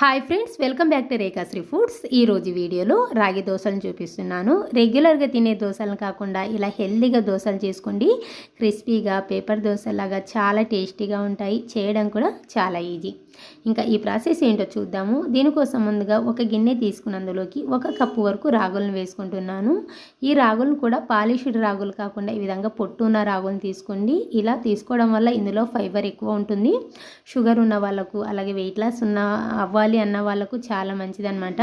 Hi friends welcome back to Rekhashree foods ఈరోజు వీడియోలో రాగి దోశలను చూపిస్తున్నాను. రెగ్యులర్గా తినే దోశలను కాకుండా ఇలా హెల్దీగా దోశలు చేసుకోండి. క్రిస్పీగా పేపర్ దోశలాగా చాలా టేస్టీగా ఉంటాయి. చేయడం కూడా చాలా ఈజీ ఇంకా ఈ ప్రాసెస్ ఏంటో చూద్దాము. దీనికోసం ముందుగా ఒక గిన్నె తీసుకున్నందులోకి ఒక కప్పు వరకు రాగులను వేసుకుంటున్నాను. ఈ రాగులను కూడా పాలిష్డ్ రాగులు కాకుండా ఈ విధంగా పొట్టు ఉన్న రాగులను తీసుకోండి. ఇలా తీసుకోవడం వల్ల ఇందులో ఫైబర్ ఎక్కువ ఉంటుంది. షుగర్ ఉన్న వాళ్ళకు అలాగే వెయిట్ లాస్ ఉన్న అవ్వాలి అన్న వాళ్ళకు చాలా మంచిదన్నమాట.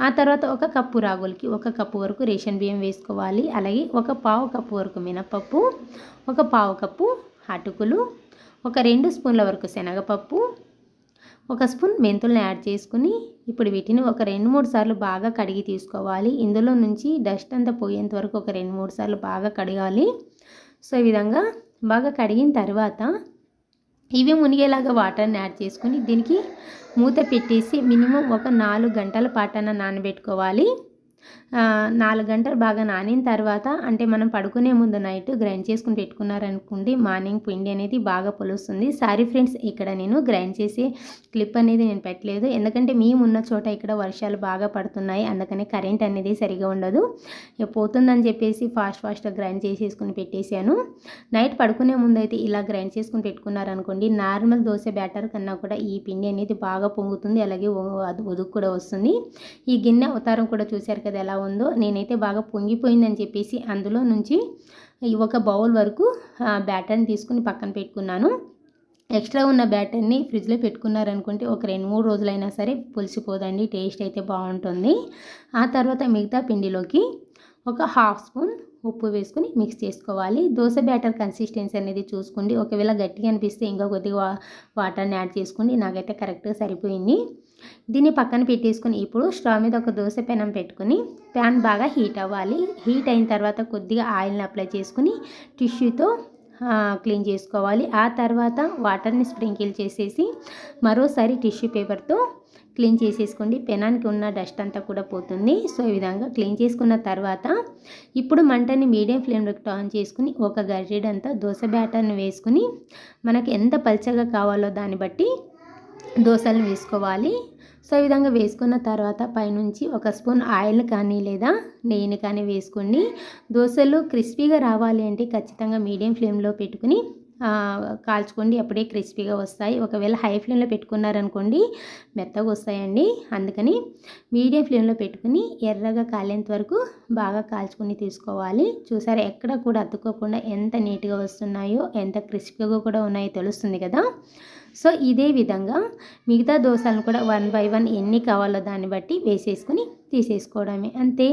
ఆ తర్వాత ఒక కప్పు రాగులకి ఒక కప్పు వరకు రేషన్ బియ్యం వేసుకోవాలి. అలాగే ఒక పావు కప్పు వరకు మినపప్పు ఒక పావు కప్పు అటుకులు ఒక రెండు స్పూన్ల వరకు శనగపప్పు ఒక స్పూన్ మెంతులను యాడ్ చేసుకుని ఇప్పుడు వీటిని ఒక రెండు మూడు సార్లు బాగా కడిగి తీసుకోవాలి. ఇందులో నుంచి డస్ట్ అంతా పోయేంత వరకు ఒక రెండు మూడు సార్లు బాగా కడగాలి. సో ఈ విధంగా బాగా కడిగిన తర్వాత ఇవి మునిగేలాగా వాటర్ని యాడ్ చేసుకుని దీనికి మూత పెట్టేసి మినిమం ఒక నాలుగు గంటల పాటన నానబెట్టుకోవాలి. నాలుగు గంటలు బాగా నానిన తర్వాత అంటే మనం పడుకునే ముందు నైట్ గ్రైండ్ చేసుకుని పెట్టుకున్నారనుకోండి మార్నింగ్ పిండి అనేది బాగా పొలుస్తుంది. సారీ ఫ్రెండ్స్ ఇక్కడ నేను గ్రైండ్ చేసే క్లిప్ అనేది నేను పెట్టలేదు. ఎందుకంటే మేము ఉన్న చోట ఇక్కడ వర్షాలు బాగా పడుతున్నాయి అందుకని కరెంట్ అనేది సరిగా ఉండదు. పోతుందని చెప్పేసి ఫాస్ట్ ఫాస్ట్గా గ్రైండ్ చేసేసుకుని పెట్టేశాను. నైట్ పడుకునే ముందు అయితే ఇలా గ్రైండ్ చేసుకుని పెట్టుకున్నారనుకోండి నార్మల్ దోశ బ్యాటర్ కన్నా కూడా ఈ పిండి అనేది బాగా పొంగుతుంది అలాగే ఉదుకు కూడా వస్తుంది. ఈ గిన్నె అవతారం కూడా చూశారు కదా ఎలా ఉందో నేనైతే బాగా పొంగిపోయిందని చెప్పేసి అందులో నుంచి ఒక బౌల్ వరకు బ్యాటర్ని తీసుకుని పక్కన పెట్టుకున్నాను. ఎక్స్ట్రా ఉన్న బ్యాటర్ని ఫ్రిడ్జ్లో పెట్టుకున్నారనుకుంటే ఒక రెండు మూడు రోజులైనా సరే పులిసిపోదండి టేస్ట్ అయితే బాగుంటుంది. ఆ తర్వాత మిగతా పిండిలోకి ఒక హాఫ్ స్పూన్ ఉప్పు వేసుకుని మిక్స్ చేసుకోవాలి. దోశ బ్యాటర్ కన్సిస్టెన్సీ అనేది చూసుకోండి. ఒకవేళ గట్టిగా అనిపిస్తే ఇంకా కొద్దిగా వాటర్ని యాడ్ చేసుకోండి. నాకైతే కరెక్ట్గా సరిపోయింది. దీన్ని పక్కన పెట్టేసుకుని ఇప్పుడు స్టవ్ మీద ఒక దోశ పెనం పెట్టుకుని ప్యాన్ బాగా హీట్ అవ్వాలి. హీట్ అయిన తర్వాత కొద్దిగా ఆయిల్ని అప్లై చేసుకుని టిష్యూతో క్లీన్ చేసుకోవాలి. ఆ తర్వాత వాటర్ని స్ప్రింకిల్ చేసేసి మరోసారి టిష్యూ పేపర్తో క్లీన్ చేసేసుకోండి. పెనానికి ఉన్న డస్ట్ అంతా కూడా పోతుంది. సో ఈ విధంగా క్లీన్ చేసుకున్న తర్వాత ఇప్పుడు మంటని మీడియం ఫ్లేమ్లోకి టాన్ చేసుకుని ఒక గరిటెడంతా దోశ బ్యాటర్ని వేసుకుని మనకి ఎంత పల్చగా కావాలో దాన్ని బట్టి దోశలను వేసుకోవాలి. సో ఈ విధంగా వేసుకున్న తర్వాత పైనుంచి ఒక స్పూన్ ఆయిల్ కానీ లేదా నెయ్యిని కానీ వేసుకోండి. దోశలు క్రిస్పీగా రావాలి అంటే ఖచ్చితంగా మీడియం ఫ్లేమ్లో పెట్టుకుని కాల్చుకోండి అప్పుడే క్రిస్పీగా వస్తాయి. ఒకవేళ హై ఫ్లేమ్లో పెట్టుకున్నారనుకోండి మెత్తగా వస్తాయండి. అందుకని మీడియం ఫ్లేమ్లో పెట్టుకుని ఎర్రగా కాలేంత వరకు బాగా కాల్చుకొని తీసుకోవాలి. చూసారా ఎక్కడ కూడా అతుక్కోకుండా ఎంత నీట్గా వస్తున్నాయో ఎంత క్రిస్పీగా కూడా ఉన్నాయో తెలుస్తుంది కదా. సో ఇదే విధంగా మిగతా దోశలను కూడా వన్ బై వన్ ఎన్ని కావాలో దాన్ని బట్టి వేసేసుకుని తీసేసుకోవడమే. అంతే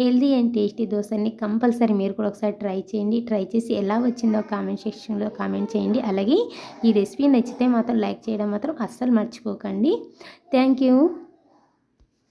హెల్దీ అండ్ టేస్టీ దోశని కంపల్సరీ మీరు కూడా ఒకసారి ట్రై చేయండి. ట్రై చేసి ఎలా వచ్చిందో కామెంట్ సెక్షన్లో కామెంట్ చేయండి. అలాగే ఈ రెసిపీ నచ్చితే మాత్రం లైక్ చేయడం మాత్రం అస్సలు మర్చిపోకండి. Thank you.